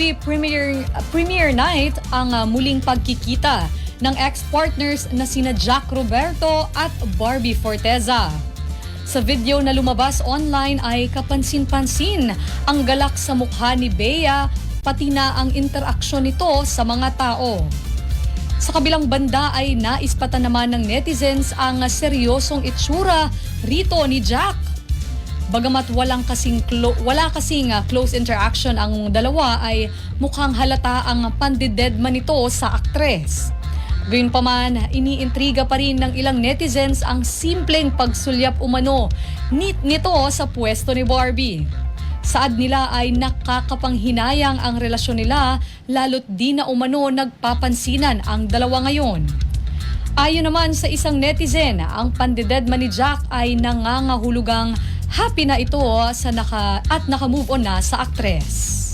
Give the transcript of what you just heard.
movie premiere, premiere night ang ah, muling pagkikita ng ex-partners na sina Jack Roberto at Barbie Forteza. Sa video na lumabas online ay kapansin-pansin ang galak sa mukha ni Bea pati na ang interaksyon nito sa mga tao. Sa kabilang banda ay naispatan naman ng netizens ang seryosong itsura rito ni Jack. Bagamat walang kasing clo- wala kasing ah, close interaction ang dalawa ay mukhang halata ang pandidedman nito sa aktres. Gayunpaman, iniintriga pa rin ng ilang netizens ang simpleng pagsulyap umano nit nito sa pwesto ni Barbie. Saad nila ay nakakapanghinayang ang relasyon nila lalo't di na umano nagpapansinan ang dalawa ngayon. Ayon naman sa isang netizen, ang pandidedman ni Jack ay nangangahulugang happy na ito sa naka, at naka-move on na sa aktres.